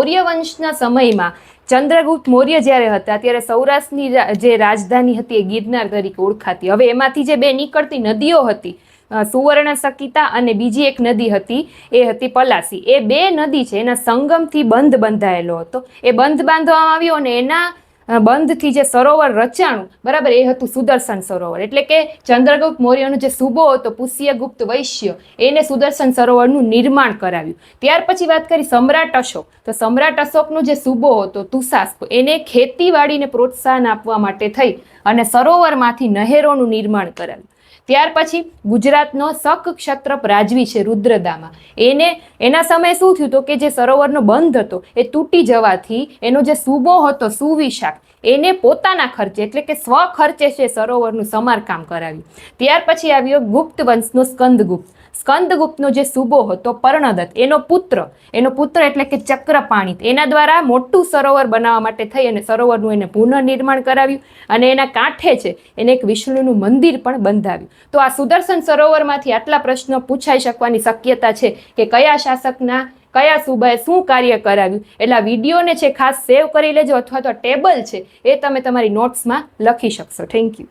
મૌર્ય વંશના સમયમાં ચંદ્રગુપ્ત મૌર્ય જ્યારે હતા, ત્યારે સૌરાષ્ટ્રની જે રાજધાની હતી એ ગિરનાર તરીકે ઓળખાતી. હવે એમાંથી જે બે નીકળતી નદીઓ હતી સુવર્ણ સકિતા અને બીજી એક નદી હતી, એ હતી પલાસી. એ બે નદી છે, એના સંગમથી બંધ બંધાયેલો હતો. એ બંધ બાંધવામાં આવ્યો અને એના બંધથી જે સરોવર રચાણું, બરાબર, એ હતું સુદર્શન સરોવર. એટલે કે ચંદ્રગુપ્ત મૌર્યનો જે સૂબો હતો, પુષ્યગુપ્ત વૈશ્ય, એને સુદર્શન સરોવરનું નિર્માણ કરાવ્યું. ત્યાર પછી વાત કરી સમ્રાટ અશોક. તો સમ્રાટ અશોકનો જે સૂબો હતો તુષાસ્પ એને ખેતીવાડીને પ્રોત્સાહન આપવા માટે થઈ અને સરોવરમાંથી નહેરોનું નિર્માણ કરાવ્યું. ત્યાર પછી ગુજરાતનો શક ક્ષત્રપ રાજવી છે રુદ્રદામાં. એને, એના સમયે શું થયું તો કે જે સરોવરનો બંધ હતો, એ તૂટી જવાથી એનો જે સૂબો હતો સુવિશાખ એને પોતાના ખર્ચે, એટલે કે સ્વ ખર્ચે છે સરોવરનું સમારકામ કરાવ્યું. ત્યાર પછી આવ્યો ગુપ્ત વંશનો સ્કંદગુપ્ત. સ્કંદગુપ્તનો જે સુબો હતો પર્ણદત્ત, એનો પુત્ર એનો પુત્ર એટલે કે ચક્રપાણિત એના દ્વારા મોટું સરોવર બનાવવા માટે થઈ અને સરોવરનું એને પુનઃનિર્માણ કરાવ્યું અને એના કાંઠે છે એને એક વિષ્ણુનું મંદિર પણ બંધાવ્યું. તો આ સુદર્શન સરોવરમાંથી આટલા પ્રશ્નો પૂછાઈ શકવાની શક્યતા છે કે કયા શાસકના, કયા સુબાએ શું કાર્ય કરાવ્યું? એટલે આ વિડીયોને છે ખાસ સેવ કરી લેજો અથવા તો ટેબલ છે એ તમે તમારી નોટ્સમાં લખી શકશો. Thank you